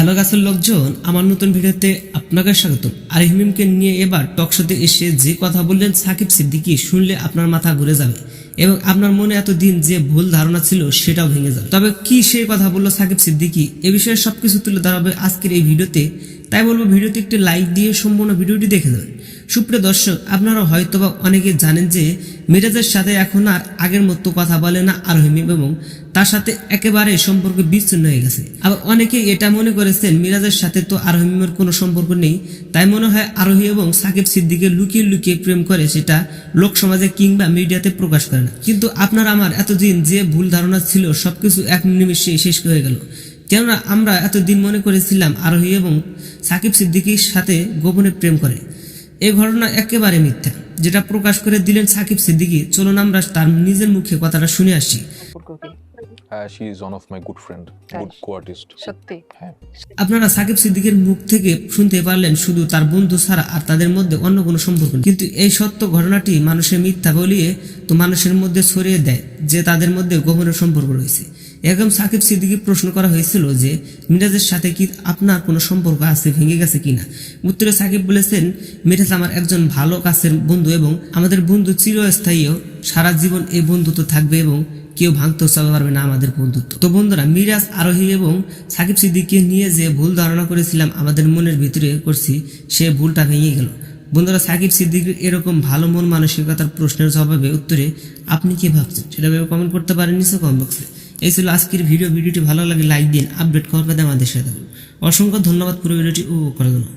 Hello গাছের লোকজন, আমার নতুন ভিডিওতে আপনাকে স্বাগত আর হিমিমকে নিয়ে এবার টকশোতে এসে যে কথা বললেন সাকিব সিদ্দিকি, শুনলে আপনার মাথা ঘুরে যাবে এবং আপনার মনে এতদিন যে ভুল ধারণা ছিল সেটাও ভেঙে যাবে। তবে কি সেই কথা বলল সাকিব সিদ্দিকি, এ বিষয়ে সবকিছু তুলে ধরাবে আজকের এই ভিডিওতে। তাই বলব, ভিডিওতে একটি লাইক দিয়ে সম্পূর্ণ ভিডিওটি দেখে যাবেন সুপ্রিয় দর্শক, আপনারা হয়তোবা অনেকে জানেন যে মিরাজের সাথে এখন আর আগের মতো কথা বলে না আরোহিম এবং তার সাথে একেবারে সম্পর্ক বিচ্ছিন্ন হয়ে গেছে। আবার অনেকে এটা মনে করেছেন, মিরাজের সাথে তো আরোহিমের কোনো সম্পর্ক নেই। তাই মনে হয় আরোহী এবং সাকিব সিদ্দিকে লুকিয়ে লুকিয়ে প্রেম করে সেটা লোক সমাজে কিংবা মিডিয়াতে প্রকাশ করে না। কিন্তু আপনার আমার এতদিন যে ভুল ধারণা ছিল, সবকিছু এক নিমিষে শেষ হয়ে গেল। কেননা আমরা এতদিন মনে করেছিলাম আরোহী এবং সাকিব সিদ্দিকির সাথে গোপনে প্রেম করে। এই ঘটনা একেবারে মিথ্যা। যেটা প্রকাশ করে দিলেন সাকিব সিদ্দিকি চলুন আমরা তার নিজের মুখে কথাটা শুনে আসি। She is one of my good friend good co artist সত্যি। হ্যাঁ। আপনারা সাকিব সিদ্দিকের মুখ থেকে শুনতে পারলেন শুধু তার বন্ধু ছাড়া আর তাদের মধ্যে অন্য কোনো সম্পর্ক নেই। কিন্তু এই সত্য ঘটনাটি মানুষের মিথ্যা বলিয়ে তো মানুষের মধ্যে ছড়িয়ে দেয় যে তাদের মধ্যে গভীর সম্পর্ক রয়েছে। এরকম সাকিব সিদ্দিকি প্রশ্ন করা হয়েছিল যে মিরাজের সাথে কি আপনার কোনো সম্পর্ক আছে ভেঙে গেছে কিনা? উত্তরে সাকিব বলেছেন মিরাজ আমার একজন ভালো কাছের বন্ধু এবং আমাদের বন্ধু চিরস্থায়ীও সারা জীবন এই বন্ধুত্ব থাকবে এবং কেউ ভাঙতেও চাপতে পারবে না আমাদের বন্ধুত্ব। তো বন্ধুরা, মিরাজ, আরোহী এবং সাকিব সিদ্দিককে নিয়ে যে ভুল ধারণা করেছিলাম, আমাদের মনের ভিতরে করছি, সে ভুলটা ভেঙে গেল। বন্ধুরা, সাকিব সিদ্দিকের এরকম ভালো মন মানসিকতার প্রশ্নের জবাবে উত্তরে আপনি কি ভাবছেন? সেটা ভেবে কমেন্ট করতে পারেন নিচে কমেন্ট বক্সে এই ছিল আজকের ভিডিও ভিডিওটি ভালো লাগে লাইক দিন আপডেট পেতে আমাদের সাথে অসংখ্য ধন্যবাদ, পুরো ভিডিওটি ও করার জন্য